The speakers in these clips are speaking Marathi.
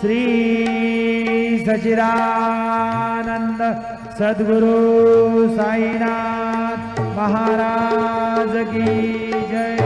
श्री सचिदानंद सद्गुरु साईनाथ महाराज की जय।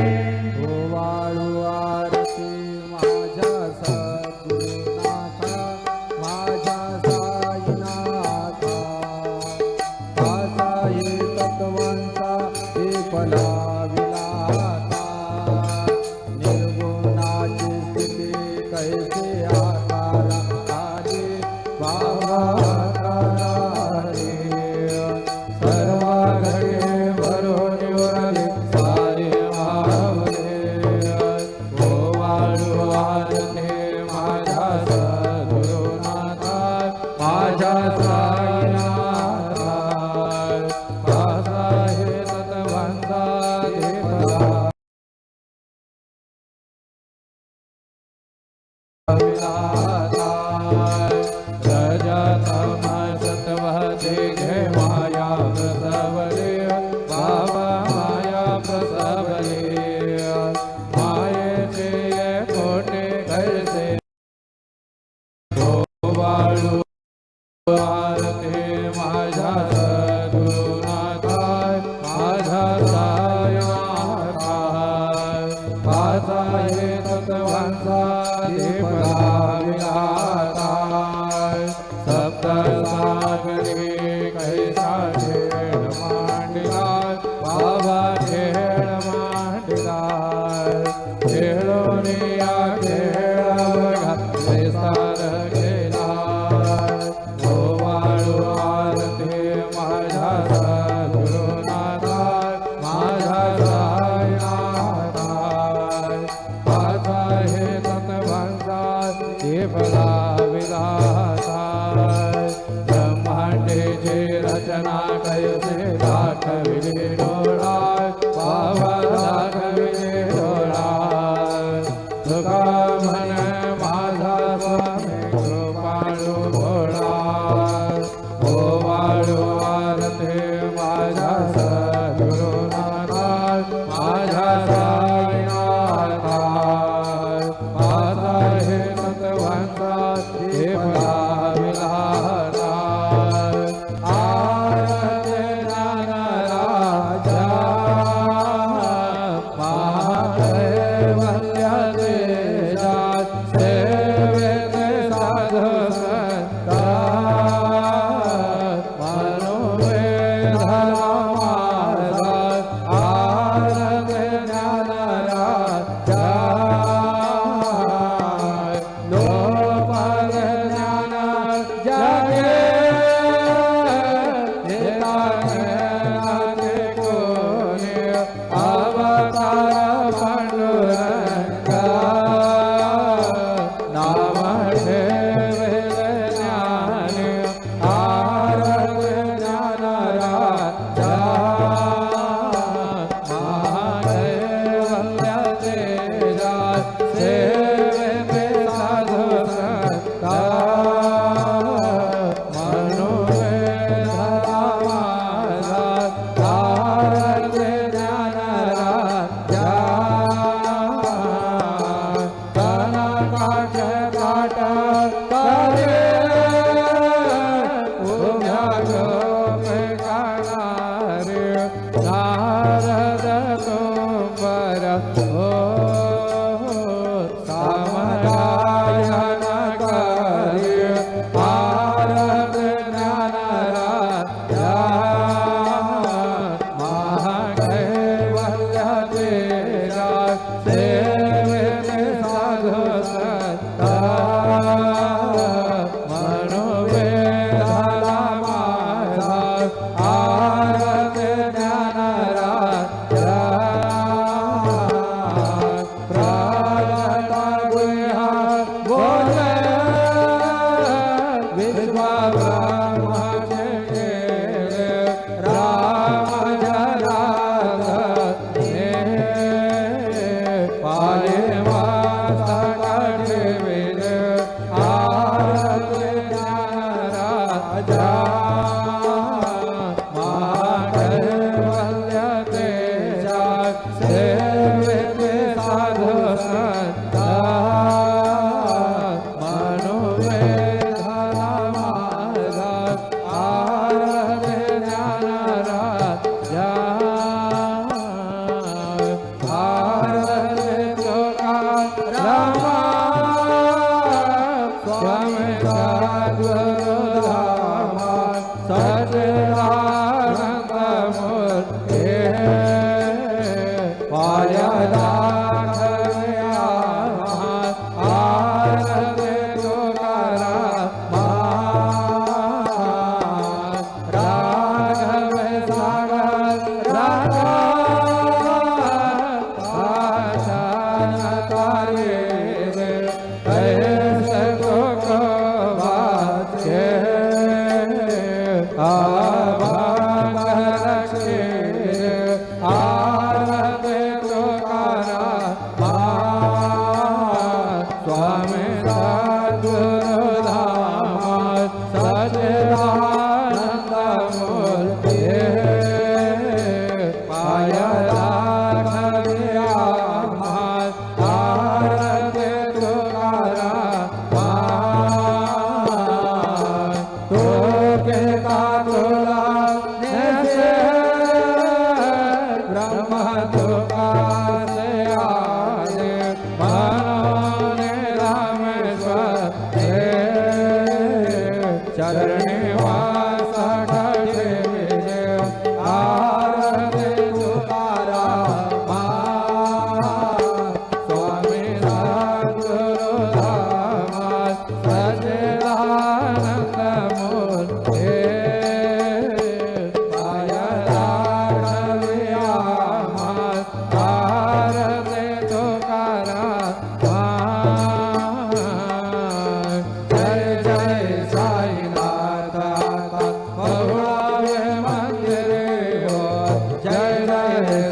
ਸਭ ਦਾ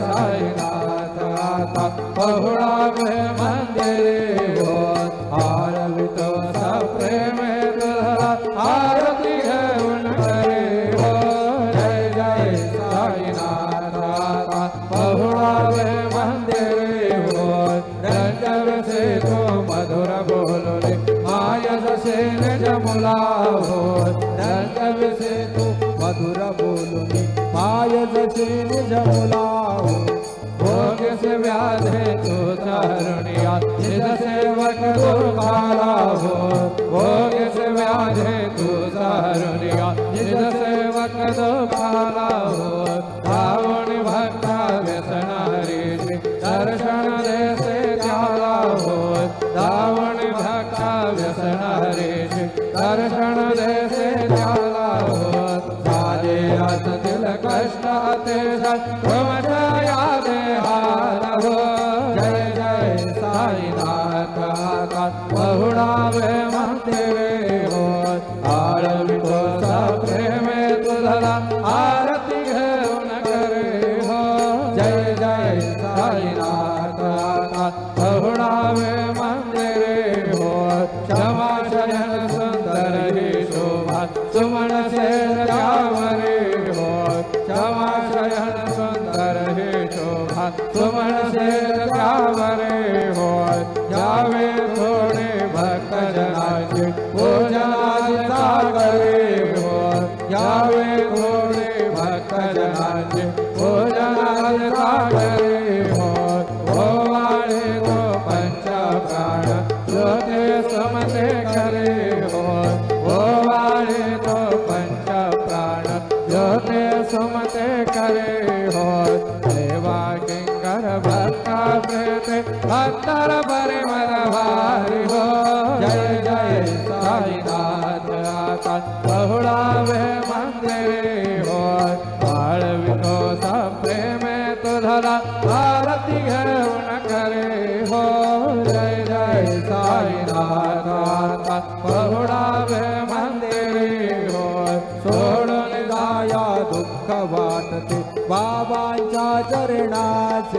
साईनाथ आता बहुड़ा में मन सिर जमुला होय. जावे थोडे भक्त जनाचे प्रेते भक्तर बरे मन भारी हो. जय जय साईनाथ. आता बहुळावे मंदिरे हो. वाळवितो संप्रेमे तुझला आरती घेऊन करे हो. जय जय साईनाथ. आता बहुळावे मंदिरे हो. सोडून जाया दुःख वाटते. बाबांच्या चरणाचे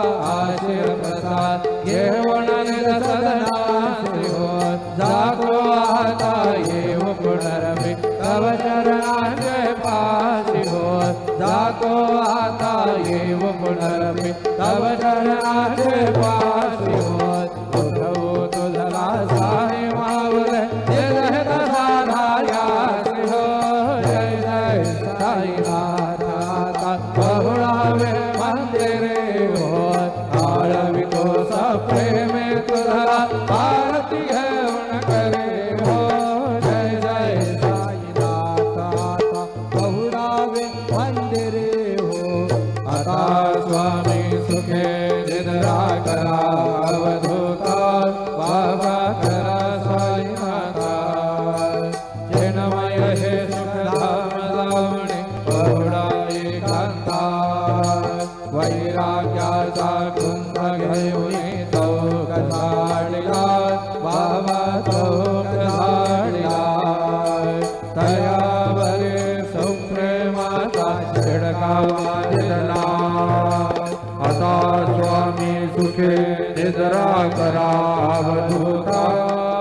अवधूता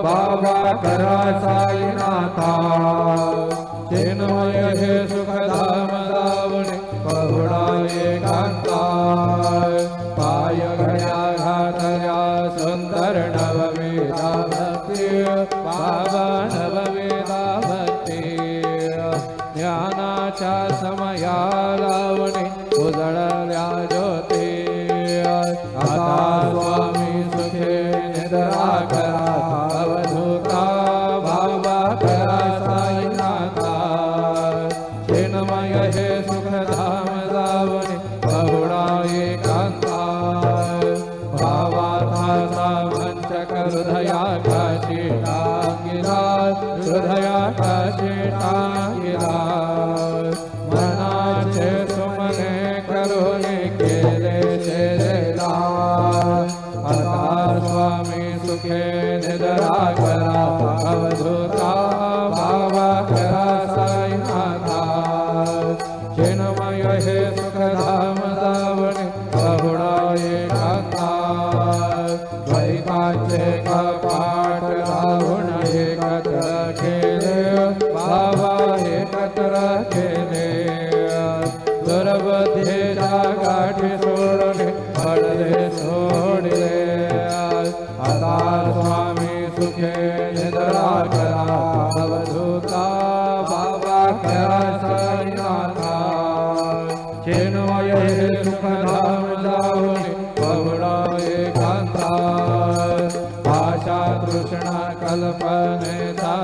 बाबा करा साईनाथा. चिन्मय हे करा अवधूता सुखे करा अवधूता बाबा करा साईनाथा चिन्मय सुखधाम जाऊन बहुडा एकांता आशा तृष्णा कल्पनेचा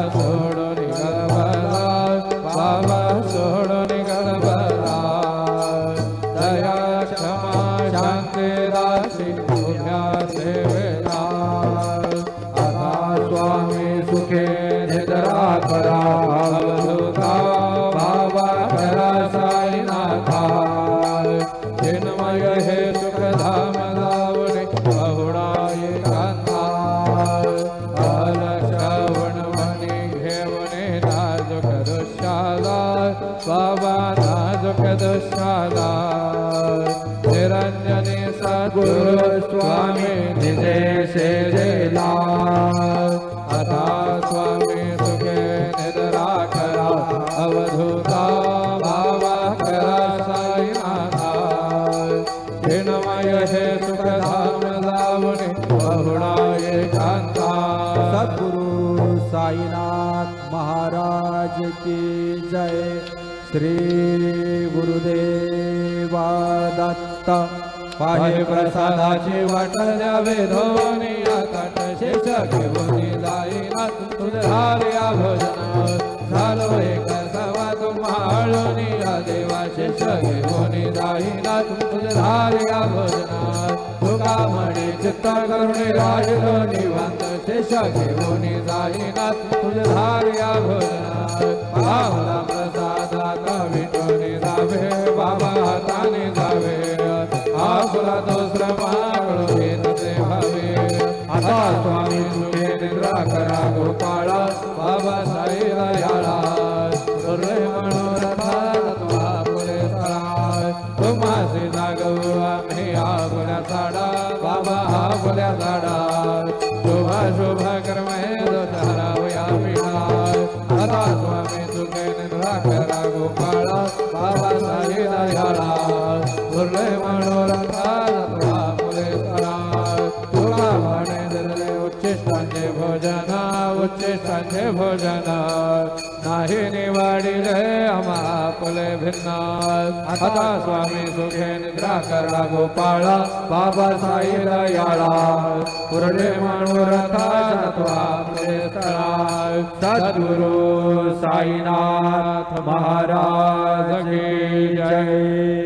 निद्रा महाराज की जय श्री गुरुदेवा दत्त पाहे प्रसादाची वाट द्यावे धोनी ताट शेष घेऊन जाईना तुझ्या भोजना झालो एक सवा तुम्हाळून देवा शेष घेऊन जाईना तुझ्या भोजना तुका म्हणे चित्ता करुणे राहिलो निवांत शेषा घेऊन जाईना तुझ धार या पाहुला प्रसादा विटून जावे बाबा हाताने जावे. आपुला दुसरं मागणं घेतचे हवे आता स्वामी तुझे निद्रा करा गोपाळा बाबा साई हयाळा भोजन नाही निवाडिले आम्हा फुले भिन्न आता स्वामी सुखे निद्रा करा गोपाळा बाबा साई दयाळा पुरडे मनोरथा तत्वा आपले स्थळा सद्गुरु साईनाथ महाराज जय.